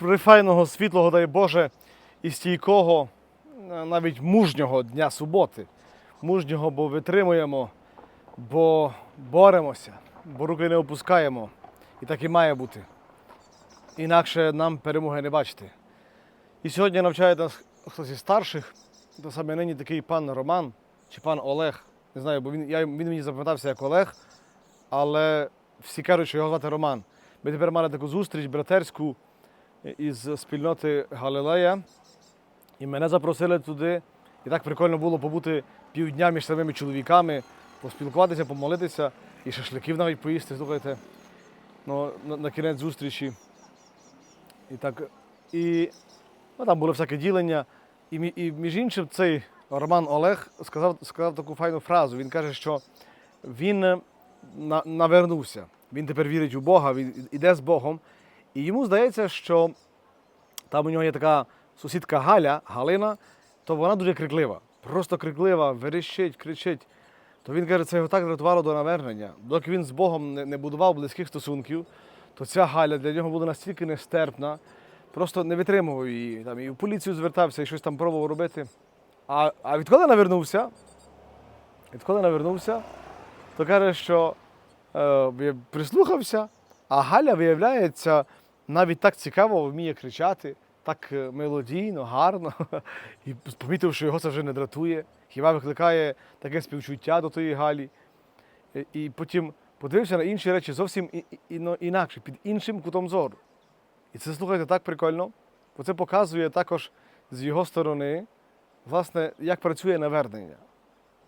файного, світлого, дай Боже, і стійкого, е, навіть мужнього дня суботи. Мужнього, бо витримуємо, бо боремося, бо руки не опускаємо. І так і має бути. Інакше нам перемоги не бачити. І сьогодні навчає нас хтось із старших, то саме нині такий пан Роман чи пан Олег. Не знаю, бо він, я, він мені запам'ятався як Олег, але всі кажуть, що його звати Роман. Ми тепер мали таку зустріч братерську із спільноти Галилея. І мене запросили туди. І так прикольно було побути півдня між самими чоловіками, поспілкуватися, помолитися і шашликів навіть поїсти, слухайте. Ну, на, на кінець зустрічі. І так. І ну, там було всяке ділення. І, і між іншим, цей Роман Олег сказав, сказав таку файну фразу. Він каже, що він е, на, навернувся. Він тепер вірить у Бога, він іде з Богом. І йому здається, що там у нього є така сусідка Галя, Галина, то вона дуже криклива. Просто криклива, верещить, кричить. То він каже, це його так дратувало до навернення. Доки він з Богом не будував близьких стосунків, то ця Галя для нього була настільки нестерпна, просто не витримував її. Там, і в поліцію звертався, і щось там пробував робити. А, а відколи навернувся, відколи навернувся, то каже, що е, прислухався, а Галя, виявляється, навіть так цікаво вміє кричати, так е, мелодійно, гарно. І помітив, що його це вже не дратує. Хіба викликає таке співчуття до тої Галі. І- І потім подивився на інші речі зовсім іно- інакше, під іншим кутом зору. І це слухайте так прикольно, бо це показує також з його сторони, власне, як працює навернення.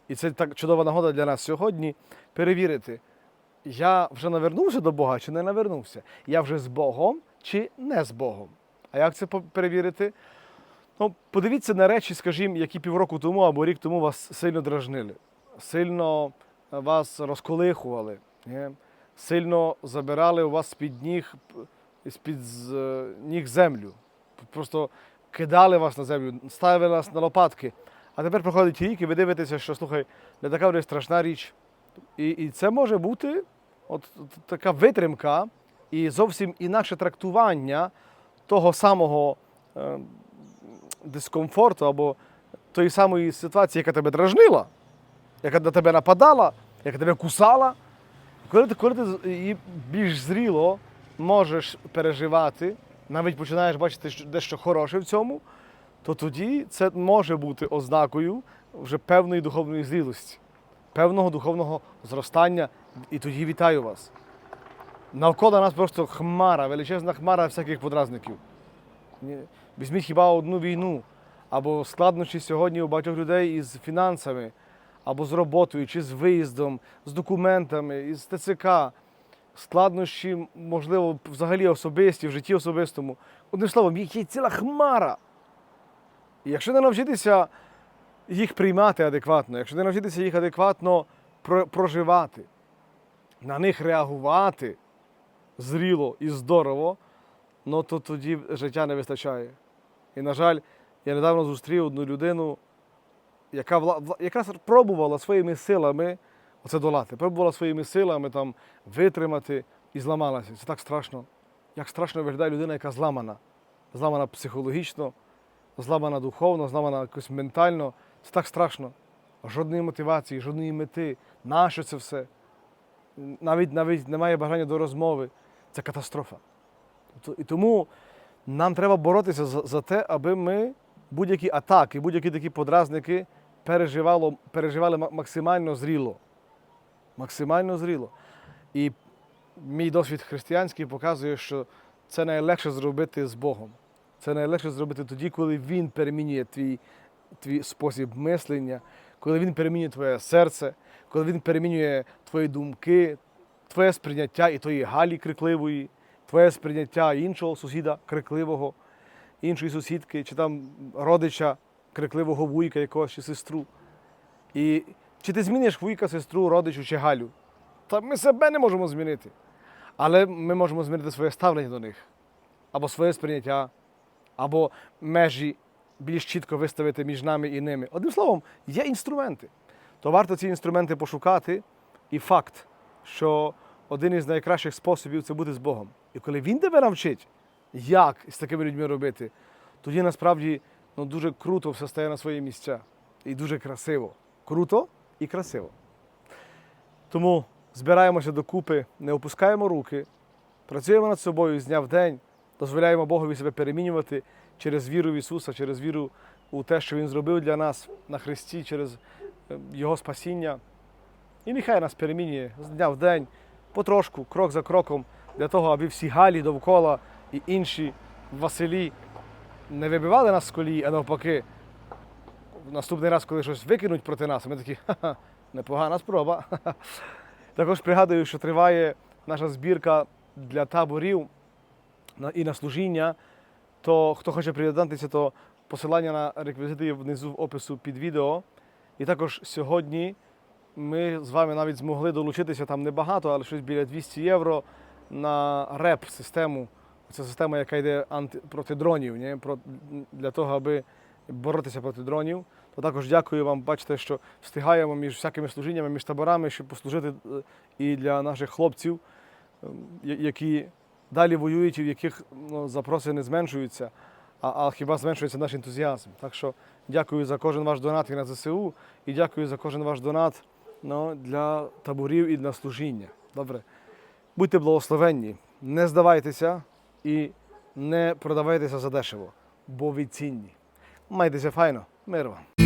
І це так чудова нагода для нас сьогодні перевірити, я вже навернувся до Бога чи не навернувся? Я вже з Богом чи не з Богом? А як це перевірити? Ну, подивіться на речі, скажімо, які півроку тому або рік тому вас сильно дражнили, сильно е, вас розколихували, сильно забирали у вас з-під ніг, з-під е, ніг землю. Просто кидали вас на землю, ставили вас на лопатки. А тепер проходить рік, і ви дивитеся, що слухай, не така вже страшна річ. І, і це може бути от така витримка і зовсім інакше трактування того самого е, дискомфорту або тої самої ситуації, яка тебе дражнила, яка на тебе нападала, яка тебе кусала. Коли ти, коли ти більш зріло можеш переживати, навіть починаєш бачити що- дещо хороше в цьому, то тоді це може бути ознакою вже певної духовної зрілості, певного духовного зростання. І тоді вітаю вас. Навколо нас просто хмара, величезна хмара всяких подразників. Візьміть хіба одну війну, або складнощі сьогодні у багатьох людей із фінансами, або з роботою, чи з виїздом, з документами, із ТЦК. Складнощі, можливо, взагалі особисті, в житті особистому. Одним словом, їх є ціла хмара. І якщо не навчитися їх приймати адекватно, якщо не навчитися їх адекватно проживати, на них реагувати зріло і здорово, ну то тоді життя не вистачає. І, на жаль, я недавно зустрів одну людину, яка якраз пробувала своїми силами оце долати, пробувала своїми силами там витримати і зламалася. Це так страшно. Як страшно виглядає людина, яка зламана. Зламана психологічно, зламана духовно, зламана якось ментально. Це так страшно. Жодної мотивації, жодної мети. Нащо це все? Навіть навіть немає бажання до розмови. Це катастрофа. І тому нам треба боротися за, за те, аби ми будь-які атаки, будь-які такі подразники переживало, переживали максимально зріло. Максимально зріло. І мій досвід християнський показує, що це найлегше зробити з Богом. Це найлегше зробити тоді, коли Він перемінює твій, твій спосіб мислення, коли Він перемінює твоє серце, коли Він перемінює твої думки, твоє сприйняття і тої Галі крикливої, твоє сприйняття іншого сусіда крикливого, іншої сусідки, чи там родича крикливого вуйка якогось чи сестру. І чи ти зміниш вуйка, сестру, родичу чи Галю? Та ми себе не можемо змінити. Але ми можемо змінити своє ставлення до них, або своє сприйняття, або межі більш чітко виставити між нами і ними. Одним словом, є інструменти. То варто ці інструменти пошукати, і факт, що один із найкращих способів це бути з Богом. І коли Він тебе навчить, як з такими людьми робити, тоді насправді ну, дуже круто все стає на свої місця. І дуже красиво. Круто і красиво. Тому збираємося докупи, не опускаємо руки, працюємо над собою з дня в день, дозволяємо Богові себе перемінювати через віру в Ісуса, через віру у те, що Він зробив для нас на Христі, через е, Його спасіння. І нехай нас перемінює з дня в день, потрошку, крок за кроком, для того, аби всі Галі довкола і інші Василі не вибивали нас з колії, а навпаки, наступний раз, коли щось викинуть проти нас, ми такі, ха-ха, непогана спроба. Також пригадую, що триває наша збірка для таборів і на служіння. То хто хоче приєднатися, то посилання на реквізити внизу в опису під відео. І також сьогодні ми з вами навіть змогли долучитися там небагато, але щось біля 200 євро на РЕП-систему. Це система, яка йде анти, проти дронів, ні? Про, для того, аби боротися проти дронів. То також дякую вам, бачите, що встигаємо між всякими служіннями, між таборами, щоб послужити е, і для наших хлопців, е, які далі воюють і в яких ну, запроси не зменшуються, а, а хіба зменшується наш ентузіазм. Так що дякую за кожен ваш донат і на ЗСУ, і дякую за кожен ваш донат ну, для таборів і для служіння. Добре. Будьте благословенні, не здавайтеся і не продавайтеся за дешево, бо ви цінні. Майтеся файно, мир вам.